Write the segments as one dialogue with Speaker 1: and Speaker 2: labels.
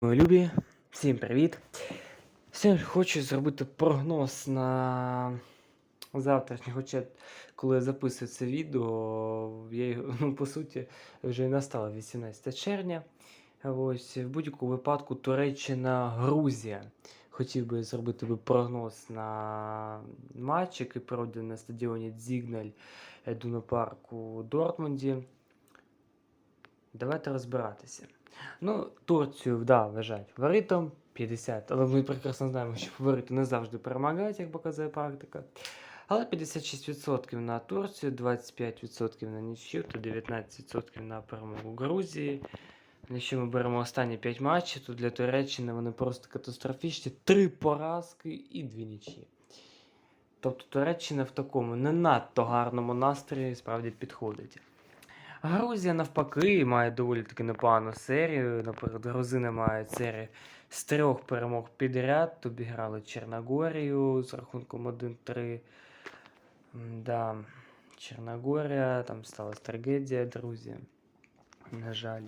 Speaker 1: Мої любі, всім привіт! Сьогодні хочу зробити прогноз на завтрашній, хоча коли я записую це відео, я, ну, по суті, вже і настало 18 червня. Ось, в будь-якому випадку Туреччина, Грузія. Хотів би зробити би прогноз на матч, який пройде на стадіоні Дзігналь Дунопарку у Дортмунді. Давайте розбиратися. Ну, Турцію, да, вважають фаворитом 50, але ми прекрасно знаємо, що фаворити не завжди перемагають, як показує практика. Але 56% на Турцію, 25% на нічю та 19% на перемогу Грузії. Якщо ми беремо останні 5 матчів, то для Туреччини вони просто катастрофічні. Три поразки і дві нічі. Тобто Туреччина в такому не надто гарному настрої справді підходить. Грузія навпаки має доволі таки непогану серію. Наприклад, грузини мають серію з трьох перемог підряд. Обіграли Чорногорію з рахунком 1-3. Да, Чорногорія, там сталася трагедія, друзі. На жаль.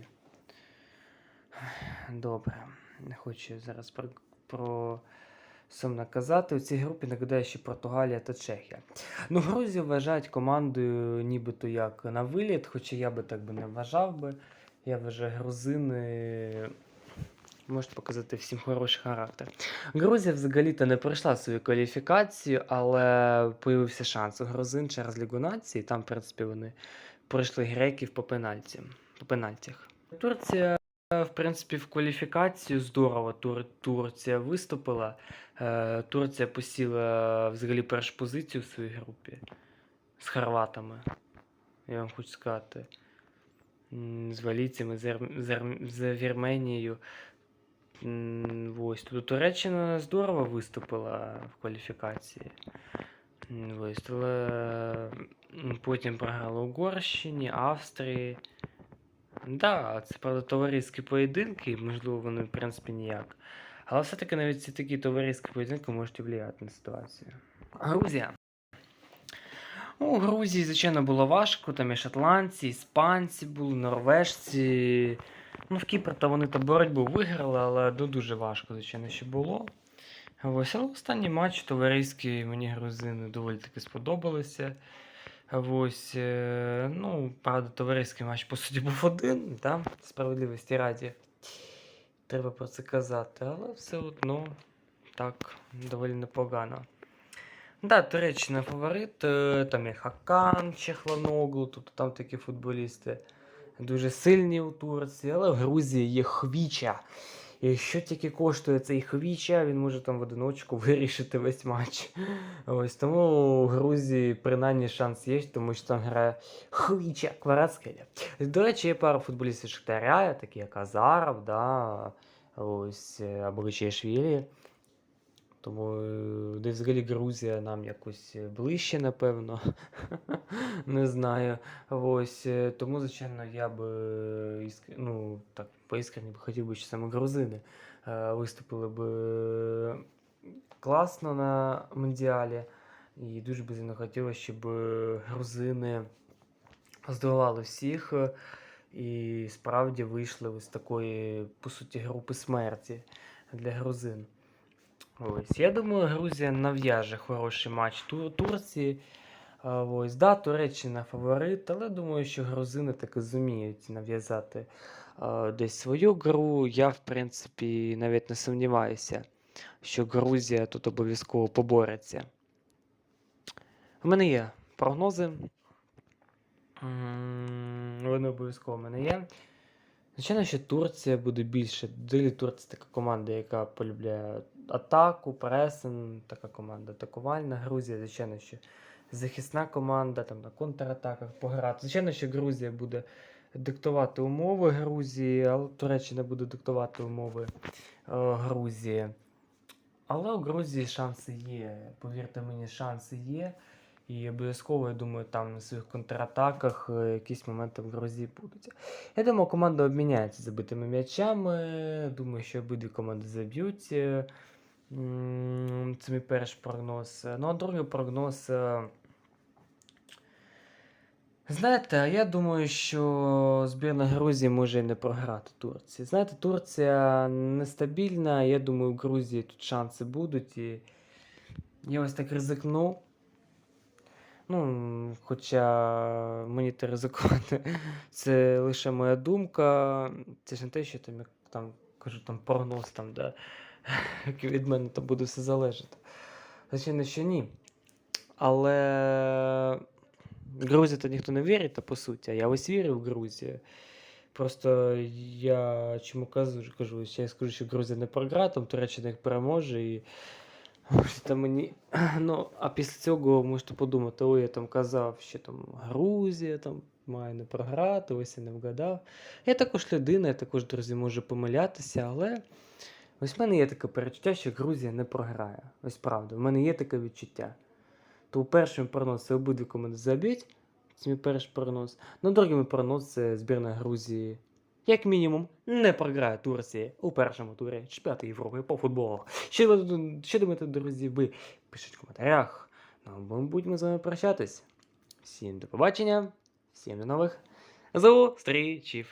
Speaker 1: Добре. Не хочу зараз про, про сумно казати. У цій групі нагадаю, що Португалія та Чехія. Ну, Грузію вважають командою нібито як на виліт, хоча я би так би не вважав би. Я вважаю, грузини можуть показати всім хороший характер. Грузія взагалі-то не пройшла свою кваліфікацію, але появився шанс у грузин через Лігу нації. Там, в принципі, вони пройшли греків по пенальті, по пенальтях. Турція, в принципі, в кваліфікацію здорово Тур, Турція виступила. Е, Турція посіла взагалі першу позицію в своїй групі з хорватами. Я вам хочу сказати. З валійцями, з, з, Ер- з Вірменією. Ось. Тут Туреччина здорово виступила в кваліфікації. Виступила. Потім програла Угорщині, Австрії. Да, це правда товариські поєдинки, можливо, вони в принципі ніяк. Але все-таки навіть ці такі товариські поєдинки можуть впливати на ситуацію. Грузія. У Грузії, звичайно, було важко. Там і шотландці, іспанці були, норвежці. Ну, в Кіпр то вони то боротьбу виграли, але ну, дуже важко, звичайно, що було. Ось, але останній матч товариський мені грузини доволі таки сподобалися. Ось, е, ну, правда, товариський матч, по суті, був один, да? справедливості раді. Треба про це казати, але все одно так, доволі непогано. Да, Туреччина фаворит, е, там є Хакан, Чехланоглу, тобто там такі футболісти дуже сильні у Турції, але в Грузії є Хвіча. І що тільки коштує цей Хвіча, він може там в одиночку вирішити весь матч. Ось тому у Грузії принаймні шанс є, тому що там грає Хвіча Кварацкеля. До речі, є пара футболістів Шахтаря, такі як Азаров, да, ось е, або Чешвілі. Тому е, де взагалі Грузія нам якось ближче, напевно. Не знаю. Ось, е, тому, звичайно, я би е, іск- ну, так, поіскренні б хотів би, що саме грузини виступили б класно на Мундіалі. І дуже би сильно хотілося, щоб е, грузини здолали всіх е, і справді вийшли з такої, по суті, групи смерті для грузин. Ось, я думаю, Грузія нав'яже хороший матч Тур- Турції. Ось, да, Туреччина фаворит, але думаю, що грузини таки зуміють нав'язати десь свою гру. Я, в принципі, навіть не сумніваюся, що Грузія тут обов'язково побореться. У мене є прогнози. Вони обов'язково в мене є. Звичайно, що Турція буде більше. Дилі Турція така команда, яка полюбляє атаку, пресинг, така команда атакувальна. Грузія, звичайно, що захисна команда, там на контратаках пограти. Звичайно, що Грузія буде диктувати умови Грузії, але Туреччина буде диктувати умови е, Грузії. Але у Грузії шанси є. Повірте мені, шанси є. І обов'язково, я думаю, там на своїх контратаках е, якісь моменти в Грузії будуть. Я думаю, команда обміняється забитими м'ячами. Думаю, що обидві команди заб'ють. Е, Це мій перший прогноз. Ну, а другий прогноз. е, Знаєте, я думаю, що збірна Грузії може і не програти Турції. Знаєте, Турція нестабільна, я думаю, в Грузії тут шанси будуть. І я ось так ризикну. Ну, хоча мені те ризикувати, це лише моя думка. Це ж не те, що там, як там кажу, там прогноз там, да, як від мене там буде все залежати. Звичайно, що ні. Але Грузія то ніхто не вірить, та по суті, я ось вірю в Грузію. Просто я чому кажу, кажу, я скажу, що Грузія не програє, там Туреччина їх переможе і. Можете мені. Ну, а після цього можете подумати, ой, я там казав, що там Грузія там має не програти, ось я не вгадав. Я також людина, я також, друзі, можу помилятися, але ось в мене є таке перечуття, що Грузія не програє. Ось правда, в мене є таке відчуття. То перший прогноз це обидві команди заб'ють. Це мій перший прогноз. Ну, другий мій це збірна Грузії. Як мінімум, не програє Турції у першому турі чемпіонату Європи по футболу. Що, що думаєте, друзі, ви пишіть в коментарях. Ну, ми будемо з вами прощатись. Всім до побачення, всім до нових зустрічей.